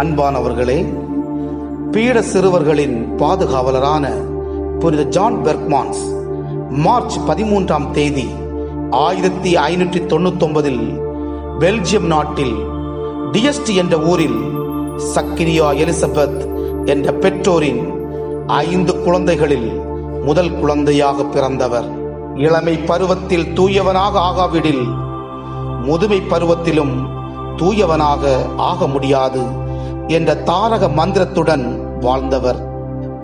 அன்பானவர்களே பீட சிறுவர்களின் பாதுகாவலரான புனித ஜான் பெர்க்மான்ஸ் மார்ச் பதிமூன்றாம் தேதி ஆயிரத்தி ஐநூற்றி தொண்ணூத்தொன்பதில் பெல்ஜியம் நாட்டில் டிஎஸ்டி என்ற ஊரில் சக்கிரியா எலிசபெத் என்ற பெற்றோரின் ஐந்து குழந்தைகளில் முதல் குழந்தையாக பிறந்தவர். இளமை பருவத்தில் தூயவனாக ஆகாவிடில் முதுமை பருவத்திலும் தூயவனாக ஆக முடியாது. என்ற தாரக மந்திரத்துடன் வாழ்ந்தவர்.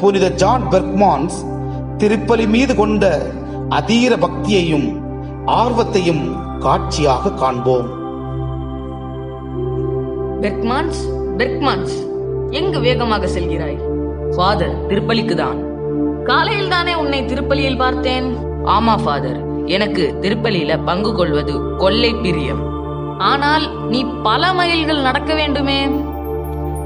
புனித ஜான் பெர்க்மான்ஸ் திருப்பலி மீது கொண்ட அதீர பக்தியையும் ஆர்வத்தையும் காட்சியாக காண்போம். பெர்க்மான்ஸ் பெர்க்மான்ஸ் எங்கு வேகமாக செல்கிறாய்? ஃபாதர் திருப்பலிக்கு தான் காலையில் தானே உன்னை திருப்பலியில் பார்த்தேன்? ஆமா ஃபாதர் எனக்கு திருப்பலியில பங்கு கொள்வது கொள்ளை பிரியம். ஆனால் நீ பல மைல்கள் நடக்க வேண்டுமே?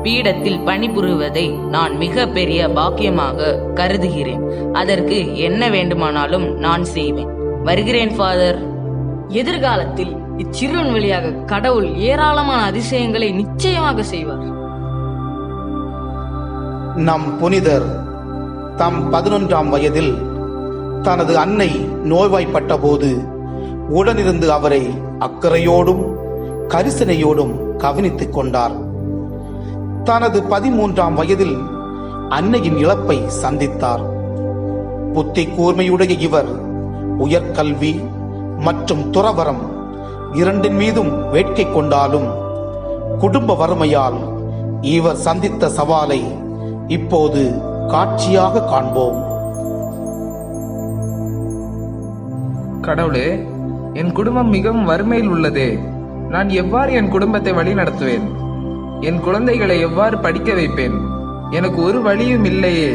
பீடத்தில் பணிபுரிவதை நான் மிக பெரிய பாக்கியமாக கருதுகிறேன். அதற்கு என்ன வேண்டுமானாலும் நான் செய்வேன். வருகிறேன் ஃபாதர் எதிர்காலத்தில் இச்சிறுவன் வழியாக கடவுள் ஏராளமான அதிசயங்களை நிச்சயமாக செய்வார். நம் புனிதர் தம் பதினொன்றாம் வயதில் தனது அன்னை நோய்வாய்ப்பட்ட போது உடனிருந்து அவரை அக்கறையோடும் கரிசனையோடும் கவனித்துக் கொண்டார். தனது பதிமூன்றாம் வயதில் அன்னையின் இழப்பை சந்தித்தார். புத்தி கூர்மையுடைய இவர் உயர்கல்வி மற்றும் துறவரம் இரண்டின் மீதும் வேட்கை கொண்டாலும் குடும்ப வறுமையால் இவர் சந்தித்த சவாலை இப்போது காட்சியாக காண்போம். கடவுளே என் குடும்பம் மிகவும் வறுமையில் உள்ளதே. நான் எவ்வாறு என் குடும்பத்தை வழி நடத்துவேன் என் குழந்தைகளை எவ்வாறு படிக்க வைப்பேன்? எனக்கு ஒரு வழியும் இல்லையே.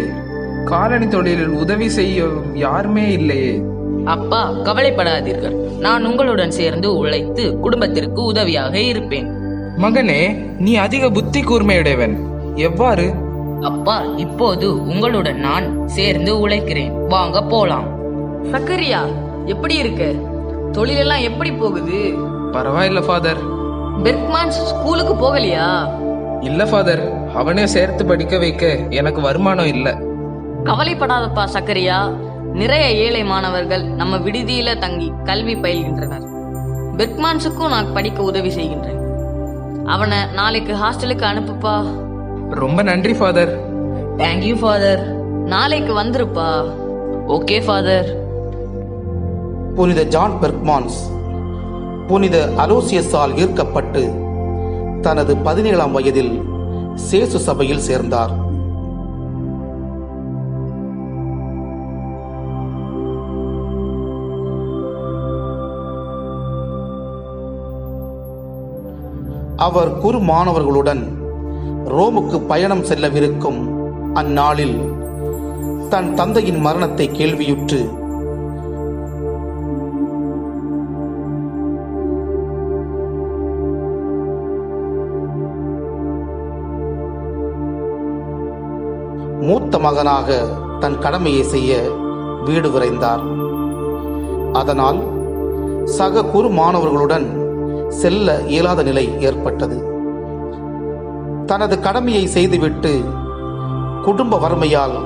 காலணி தொழிலில் உதவி செய்ய யாருமே இல்லையே. அப்பா கவலைப்படாதீர்கள். நான் உங்களுடன் சேர்ந்து உழைத்து குடும்பத்திற்கு உதவியாக இருப்பேன். மகனே நீ அதிக புத்தி கூர்மையுடையவன். எவ்வாறு? அப்பா இப்போது உங்களுடன் நான் சேர்ந்து உழைக்கிறேன். வாங்க போலாம். சக்கரியா எப்படி இருக்கு? தொழிலெல்லாம் எப்படி போகுது? பரவாயில்ல ஃபாதர் பெர்க்மான்ஸ் ஸ்கூலுக்கு போகலையா? இல்ல ஃபாதர். அவனே சேர்த்து படிக்க வைக்க எனக்கு வருமானம் இல்ல. கவலைப்படாதப்பா சக்கரியா. நிறைய ஏழை மாணவர்கள் நம்ம விடுதியில தங்கி கல்வி பயில்கின்றனர். பெர்க்மான்ஸுக்கும் நான் படிக்க உதவி செய்கின்றேன். அவனை நாளைக்கு ஹாஸ்டலுக்கு அனுப்புப்பா. ரொம்ப நன்றி ஃபாதர். Thank you father. நாளைக்கு வந்துருப்பா. Okay father. புனித ஜான் பெர்க்மான்ஸ். புனித அலோசியஸால் ஈர்க்கப்பட்டு தனது பதினேழாம் வயதில் சேசு சபையில் சேர்ந்தார். அவர் குறு மாணவர்களுடன் ரோமுக்கு பயணம் செல்லவிருக்கும் அந்நாளில் தன் தந்தையின் மரணத்தை கேள்வியுற்று மூத்த மகனாக தன் கடமையை செய்ய வீடு விரைந்தார். அதனால் சக குறு மாணவர்களுடன் செல்ல இயலாத நிலை ஏற்பட்டது. தனது கடமையை செய்துவிட்டு குடும்ப வறுமையால்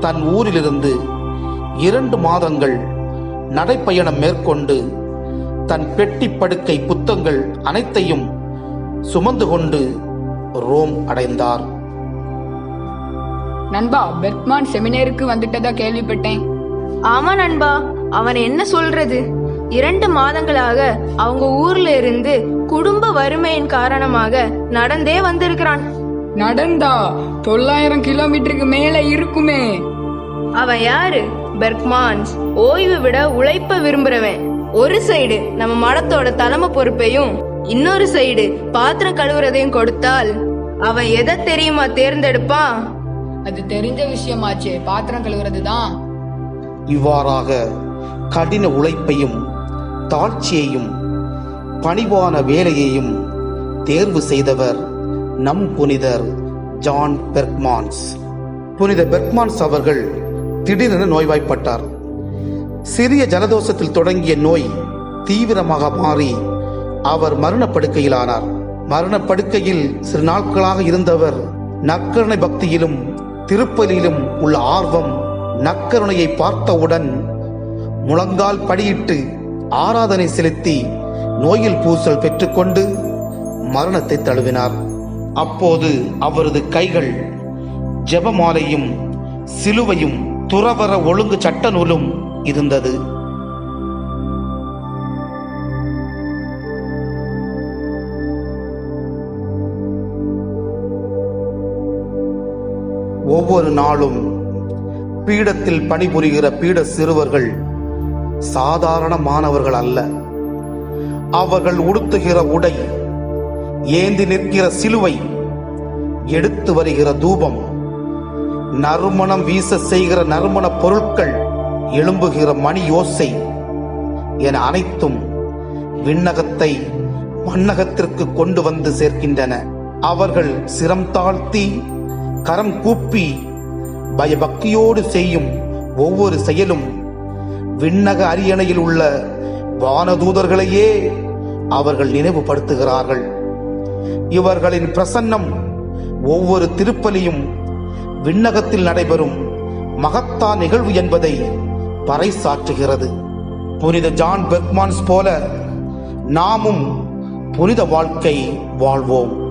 தன் ஊரிலிருந்து இரண்டு மாதங்கள் நடைப்பயணம் மேற்கொண்டு தன் பெட்டி படுக்கை புத்தங்கள் அனைத்தையும் சுமந்து கொண்டு ரோம் அடைந்தார். நண்பா பெர்க்மான் செமினேருக்கு வந்துட்டதா கேள்விப்பட்டேன். ஆமா நண்பா அவன் என்ன சொல்றது? இரண்டு மாதங்களாக அவங்க ஊர்ல இருந்து குடும்ப வறுமையின் காரணமாக நடந்தே வந்திருக்கிறான். நடந்தா தொள்ளாயிரம் கிலோமீட்டருக்கு மேல இருக்குமே. அவன் யாரு? பெர்க்மான்ஸ் ஓய்வு விட உழைப்ப விரும்புறவன். ஒரு சைடு நம்ம மடத்தோட தலைமை பொறுப்பையும் இன்னொரு சைடு பாத்திரம் கழுவுறதையும் கொடுத்தால் அவன் எதை தெரியுமா தேர்ந்தெடுப்பான்? அது தெரிஞ்ச விஷயமாச்சே பாத்திரம் கழுவுறது தான் இவ்வாறாக கடின உழைப்பையும் தாழ்ச்சியையும் பணிவான வேலையையும் தேர்வு செய்தவர் நம் புனிதர் ஜான் பெர்க்மான்ஸ். புனித பெர்க்மான்ஸ் அவர்கள் திடீரென நோய்வாய்ப்பட்டார். சிறிய ஜலதோஷத்தில் தொடங்கிய நோய் தீவிரமாக மாறி அவர் மரணப்படுக்கையிலானார். மரணப்படுக்கையில் சிறு நாட்களாக இருந்தவர் நற்கருணை பக்தியிலும் திருப்பலியிலும் உள்ள ஆர்வம் நக்கருணையை பார்த்தவுடன் முழங்கால் படியிட்டு ஆராதனை செலுத்தி நோயில் பூசல் பெற்றுக்கொண்டு மரணத்தை தழுவினார். அப்போது அவரது கைகள் ஜெபமாலையும் சிலுவையும் துறவர ஒழுங்கு சட்ட நூலும் இருந்தது. ஒவ்வொரு நாளும் பீடத்தில் பணிபுரிகிற பீட சிறுவர்கள் சாதாரண மாணவர்கள் அல்ல. அவர்கள் உடுத்துகிற உடை ஏந்தி நிற்கிற சிலுவை எடுத்து வருகிற தூபம் நறுமணம் வீச செய்கிற நறுமண பொருட்கள் எழும்புகிற மணி யோசை என அனைத்தும் விண்ணகத்தை மண்ணகத்திற்கு கொண்டு வந்து சேர்க்கின்றன. அவர்கள் சிரம் தாழ்த்தி கரம் கூப்பி பயபக்தியோடு செய்யும் ஒவ்வொரு செயலும் விண்ணக அரியணையில் உள்ள வானதூதர்களையே அவர்கள் நினைவுபடுத்துகிறார்கள். இவர்களின் பிரசன்னம் ஒவ்வொரு திருப்பலியும் விண்ணகத்தில் நடைபெறும் மகத்தா நிகழ்வு என்பதை பறைசாற்றுகிறது. புனித ஜான் பெக்மான்ஸ் போல நாமும் புனித வாழ்க்கை வாழ்வோம்.